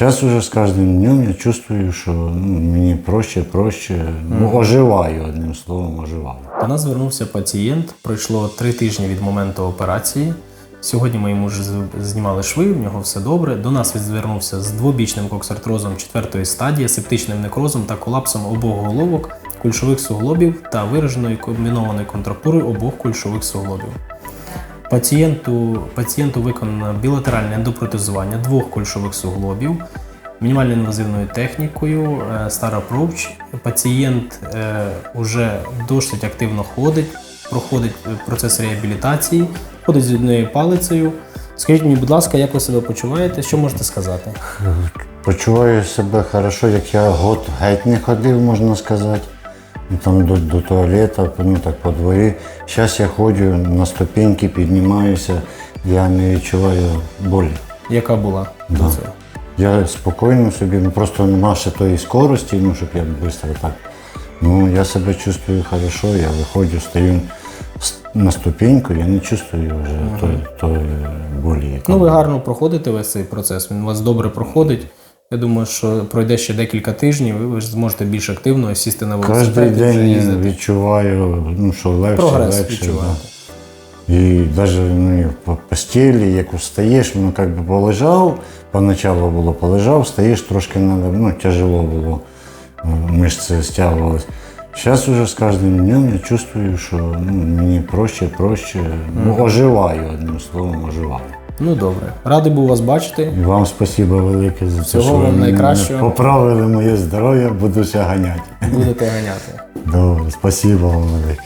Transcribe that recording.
Сейчас уже с каждым днем я чувствую, що ну, мені проще, проще. Ну, оживаю, одним словом, оживаю. До нас звернувся пацієнт. Пройшло три тижні від моменту операції. Сьогодні ми йому вже з- знімали шви, в нього все добре. До нас він звернувся з двобічним коксартрозом четвертої стадії, септичним некрозом та колапсом обох головок, кульшових суглобів та вираженою комбінованою контрактурою обох кульшових суглобів. Пацієнту, пацієнту виконано білатеральне ендопротезування двох кульшових суглобів мінімально інвазивною технікою, е, Star Пацієнт е, уже досить активно ходить, проходить е, процес реабілітації, ходить з однією палицею. Скажіть мені, будь ласка, як ви себе почуваєте? Що можете сказати? Почуваю себе хорошо, як я год геть не ходив, можна сказати. Там до, до туалету, ну так по дворі. Зараз я ходжу на ступеньки, піднімаюся, я не відчуваю болі. Яка була до Да. цього? Я спокійно собі, ну просто нема ще тої скорості, ну щоб я швидко так. Ну, я себе чувствую хорошо, я виходжу, стою на ступеньку, я не чувствую вже тої, тої болі. яка Ну, ви гарно проходите весь цей процес, він у вас добре проходить. Я думаю, що пройде ще декілька тижнів, і ви ж зможете більш активно сісти на велосипед Кожен день відчуваю, ну, що легше, Прогрес легше. відчуваєте. Да. І навіть ну, по постелі, як встаєш, воно як би полежав, поначалу було полежав, встаєш, трошки надо, ну, тяжело було, е, мишці стягувались. Зараз уже з кожним днем я чувствую, що ну, мені проще, проще, ну, оживаю, одним словом, оживаю. Ну добре. Радий був вас бачити. І вам спасибо велике за це. Всього вам найкращого. поправили моє здоров'я, буду ще ганяти. Будете ганяти. Добре, спасибо вам велике.